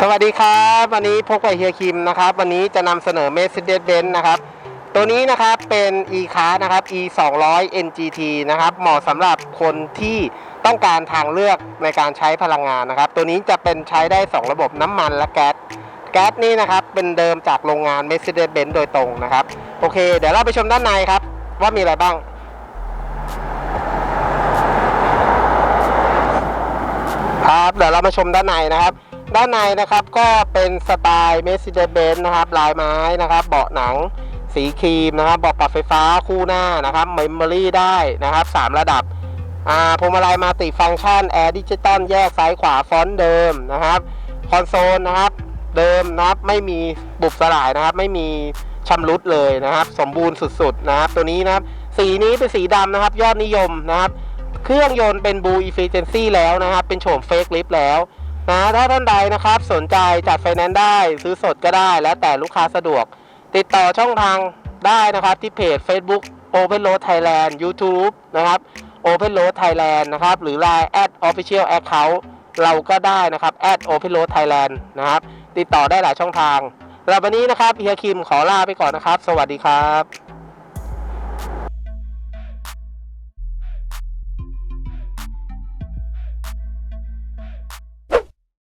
สวัสดีครับวันนี้พบกับเฮียคิมนะครับ วันนี้จะนำเสนอ Mercedes-Benz นะครับ ตัวนี้นะครับเป็น e-car นะครับ e 2 0 0 NGT นะครับ เหมาะสำหรับคนที่ต้องการทางเลือกในการใช้พลังงานนะครับ ตัวนี้จะเป็นใช้ได้ 2 ระบบน้ำมันและแก๊สแก๊สนี่นะครับ เป็นเดิมจากโรงงาน Mercedes-Benz โดยตรงนะครับ โอเค เดี๋ยวเราไปชมด้านในครับ ว่ามีอะไรบ้างครับเดี๋ยวเรามาชมด้านในนะครับ ด้านในนะครับก็เป็นสไตล์ Mercedes-Benz นะครับลายไม้นะครับ เบาะหนังสีครีมนะครับเบาะปรับไฟฟ้าคู่หน้านะครับเมมโมรี่ได้นะครับ 3 ระดับอ่าพวงมาลัยมัลติฟังก์ชันแอร์ดิจิตอลแยกซ้ายขวาฟอนต์เดิมนะครับคอนโซลนะครับเดิมนะครับไม่มีบุบสลายนะครับไม่มีชำรุดเลยนะครับ สมบูรณ์สุดๆนะครับ ตัวนี้นะครับสีนี้เป็นสีดำนะครับ ยอดนิยมนะครับ เครื่องยนต์เป็นบูอีฟิเจนซี่แล้วนะครับ เป็นโฉมเฟกลิฟแล้ว นะถ้าท่านใดนะครับสนใจจัดไฟแนนซ์ได้ซื้อสดก็ได้ แล้วแต่ลูกค้าสะดวก ติดต่อช่องทางได้นะครับที่เพจ Facebook Open Road Thailand YouTube นะครับ Open Road Thailand นะครับหรือ Line at Official Account เราก็ได้นะครับ at Open Road Thailand นะครับ ติดต่อได้หลายช่องทางแล้ววันนี้นะครับเฮียคิมขอลาไปก่อนนะครับ สวัสดีครับ